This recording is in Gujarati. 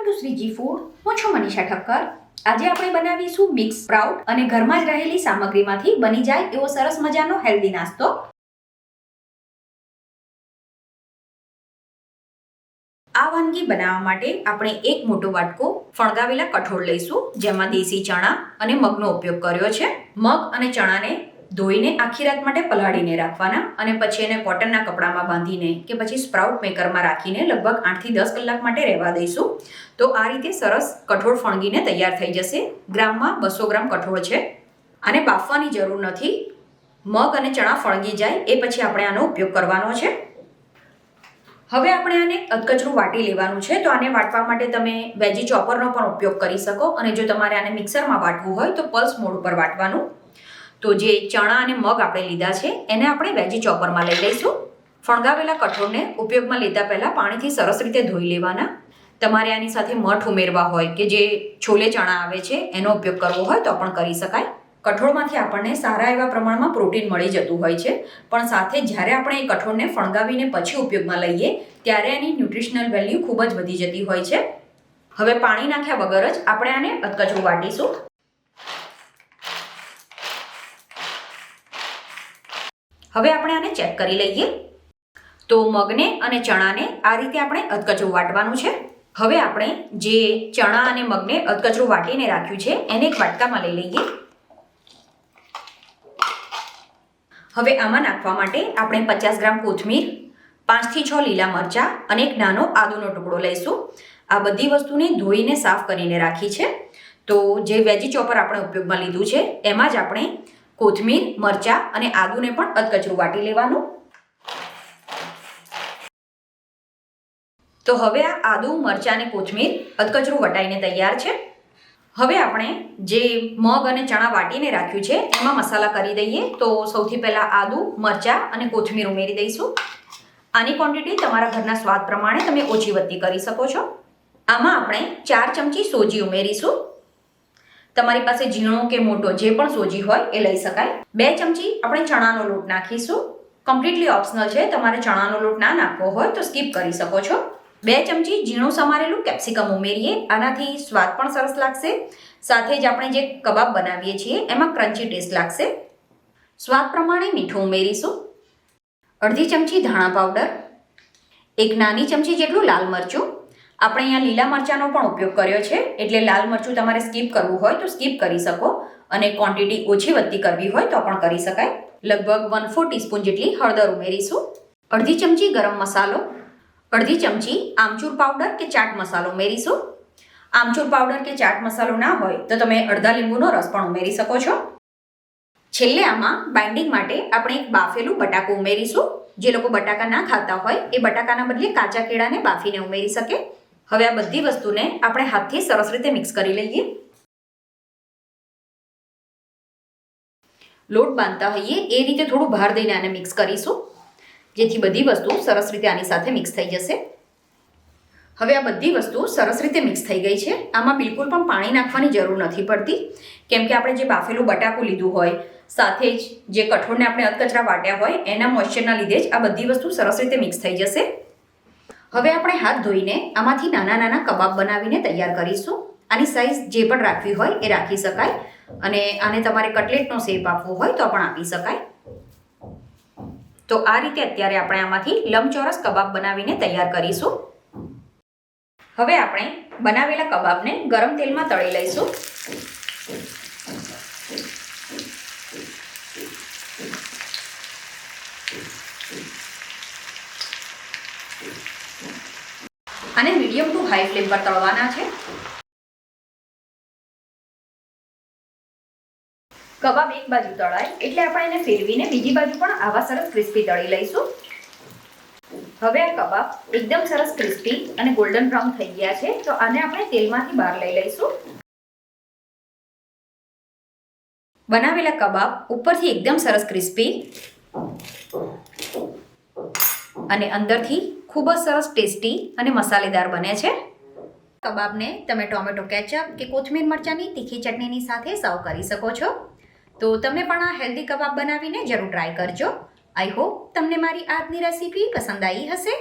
Two Shriji food. હું છું મનીષા ઠક્કર. આજે આપણે બનાવીશું મિક્સ સ્પ્રાઉટ અને ઘરમાં જ રહેલી સામગ્રીમાંથી બની જાય એવો સરસ મજાનો હેલ્ધી નાસ્તો. આ વાનગી બનાવવા માટે આપણે એક મોટો વાટકો ફણગાવેલા કઠોળ લઈશું, જેમાં દેશી ચણા અને મગનો ઉપયોગ કર્યો છે. મગ અને ચણાને ધોઈને આખી રાત માટે પલાળીને રાખવાના અને પછી એને કોટનના કપડામાં બાંધીને કે પછી સ્પ્રાઉટ મેકરમાં રાખીને લગભગ આઠથી દસ કલાક માટે રહેવા દઈશું. તો આ રીતે સરસ કઠોળ ફણગીને તૈયાર થઈ જશે. ગ્રામમાં બસો ગ્રામ કઠોળ છે. આને બાફવાની જરૂર નથી. મગ અને ચણા ફળગી જાય એ પછી આપણે આનો ઉપયોગ કરવાનો છે. હવે આપણે આને અધકચરું વાટી લેવાનું છે. તો આને વાટવા માટે તમે વેજી ચોપરનો પણ ઉપયોગ કરી શકો. અને જો તમારે આને મિક્સરમાં વાટવું હોય તો પલ્સ મોડ ઉપર વાટવાનું. તો જે ચણા અને મગ આપણે લીધા છે, એને આપણે વેજી ચોપરમાં લઈ લઈશું. ફણગાવેલા કઠોળને ઉપયોગમાં લેતા પહેલાં પાણીથી સરસ રીતે ધોઈ લેવાના. તમારે આની સાથે મઠ ઉમેરવા હોય કે જે છોલે ચણા આવે છે, એનો ઉપયોગ કરવો હોય તો પણ કરી શકાય. કઠોળમાંથી આપણને સારા એવા પ્રમાણમાં પ્રોટીન મળી જતું હોય છે. પણ સાથે જ્યારે આપણે એ કઠોળને ફણગાવીને પછી ઉપયોગમાં લઈએ, ત્યારે એની ન્યુટ્રિશનલ વેલ્યુ ખૂબ જ વધી જતી હોય છે. હવે પાણી નાખ્યા વગર જ આપણે આને અધકચરું વાટીશું. હવે આપણે આને ચેક કરી લઈએ. તો મગને અને ચણાને આ રીતે આપણે અધકચરું વાટવાનું છે. હવે આપણે જે ચણા અને મગને અધકચરું વાટીને રાખ્યું છે, એને એક વાટકામાં લઈ લઈએ. હવે આમાં નાખવા માટે આપણે પચાસ ગ્રામ કોથમીર પાંચથી છ લીલા મરચાં અને એક નાનો આદુનો ટુકડો લઈશું. આ બધી વસ્તુને ધોઈને સાફ કરીને રાખી છે. તો જે વેજી ચોપર આપણે ઉપયોગમાં લીધું છે, એમાં જ આપણે કોથમીર, મરચાં અને આદુને પણ અધકચરું વાટી લેવાનું. તો હવે આ આદુ, મરચાં અને કોથમીર અધકચરું વટાઈને તૈયાર છે. હવે આપણે જે મગ અને ચણા વાટીને રાખ્યું છે, એમાં મસાલા કરી દઈએ. તો સૌથી પહેલાં આદુ, મરચાં અને કોથમીર ઉમેરી દઈશું. આની ક્વોન્ટિટી તમારા ઘરના સ્વાદ પ્રમાણે તમે ઓછી વધતી કરી શકો છો. આમાં આપણે ચાર ચમચી સોજી ઉમેરીશું. તમારી પાસે ઝીણો કે મોટો જે પણ સોજી હોય એ લઈ શકાય. બે ચમચી આપણે ચણાનો લોટ નાખીશું. કમ્પ્લીટલી ઓપ્શનલ છે. તમારે ચણાનો લોટ ના નાખવો હોય તો સ્કીપ કરી શકો છો. બે ચમચી ઝીણું સમારેલું કેપ્સિકમ ઉમેરીએ. આનાથી સ્વાદ પણ સરસ લાગશે. સાથે જ આપણે જે કબાબ બનાવીએ છીએ, એમાં ક્રન્ચી ટેસ્ટ લાગશે. સ્વાદ પ્રમાણે મીઠું ઉમેરીશું. અડધી ચમચી ધાણા પાવડર એક નાની ચમચી જેટલું લાલ મરચું. આપણે અહીંયા લીલા મરચાંનો પણ ઉપયોગ કર્યો છે. એટલે લાલ મરચું તમારે સ્કીપ કરવું હોય તો સ્કીપ કરી શકો. અને ક્વોન્ટિટી ઓછી વધતી કરવી હોય તો પણ કરી શકાય. લગભગ વન ફોર ટીસ્પૂન જેટલી હળદર ઉમેરીશું. અડધી ચમચી ગરમ મસાલો, અડધી ચમચી આમચૂર પાવડર કે ચાટ મસાલો ઉમેરીશું. આમચૂર પાવડર કે ચાટ મસાલો ના હોય તો તમે અડધા લીંબુનો રસ પણ ઉમેરી શકો છો. છેલ્લે આમાં બાઇન્ડિંગ માટે આપણે એક બાફેલું બટાકું ઉમેરીશું. જે લોકો બટાકા ના ખાતા હોય એ બટાકાના બદલે કાચા કેળાને બાફીને ઉમેરી શકે. હવે આ બધી વસ્તુને આપણે હાથથી સરસ રીતે મિક્સ કરી લઈએ. લોટ બાંધતા હોઈએ એ રીતે થોડું ભાર દઈને આને મિક્સ કરીશું. જેથી બધી વસ્તુ સરસ રીતે આની સાથે મિક્સ થઈ જશે. હવે આ બધી વસ્તુ સરસ રીતે મિક્સ થઈ ગઈ છે. આમાં બિલકુલ પણ પાણી નાખવાની જરૂર નથી પડતી. કેમ કે આપણે જે બાફેલું બટાકું લીધું હોય, સાથે જ જે કઠોળને આપણે અધકચરા વાટ્યા હોય, એના મોઇશ્ચરના લીધે જ આ બધી વસ્તુ સરસ રીતે મિક્સ થઈ જશે. હવે આપણે હાથ ધોઈને આમાંથી નાના નાના કબાબ બનાવીને તૈયાર કરીશું. આની સાઈઝ જે પણ રાખવી હોય એ રાખી શકાય. અને આને તમારે કટલેટનો શેપ આપવો હોય તો પણ આપી શકાય. તો આ રીતે અત્યારે આપણે આમાંથી લંબચોરસ કબાબ બનાવીને તૈયાર કરીશું. હવે આપણે બનાવેલા કબાબને ગરમ તેલમાં તળી લઈશું. આને મીડિયમ ટુ હાઈ ફ્લેમ પર તળવાના છે. કબાબ એક બાજુ તળાય, એટલે આપણે એને ફેરવીને બીજી બાજુ પણ આવા સરસ ક્રિસ્પી તળી લઈશું. હવે આ કબાબ એકદમ સરસ ક્રિસ્પી અને ગોલ્ડન બ્રાઉન થઈ ગયા છે, તો આને આપણે તેલમાંથી બહાર લઈ લઈશું. બનાવેલા કબાબ ઉપરથી એકદમ સરસ ક્રિસ્પી અને અંદરથી ખૂબ જ સરસ ટેસ્ટી અને મસાલેદાર બને છે. કબાબને તમે ટોમેટો કેચઅપ કે કોથમીર મરચાંની તીખી ચટણીની સાથે સર્વ કરી શકો છો. તો તમે પણ આ હેલ્ધી કબાબ બનાવીને જરૂર ટ્રાય કરજો. આઈ હોપ તમને મારી આજની રેસીપી પસંદ આવી હશે.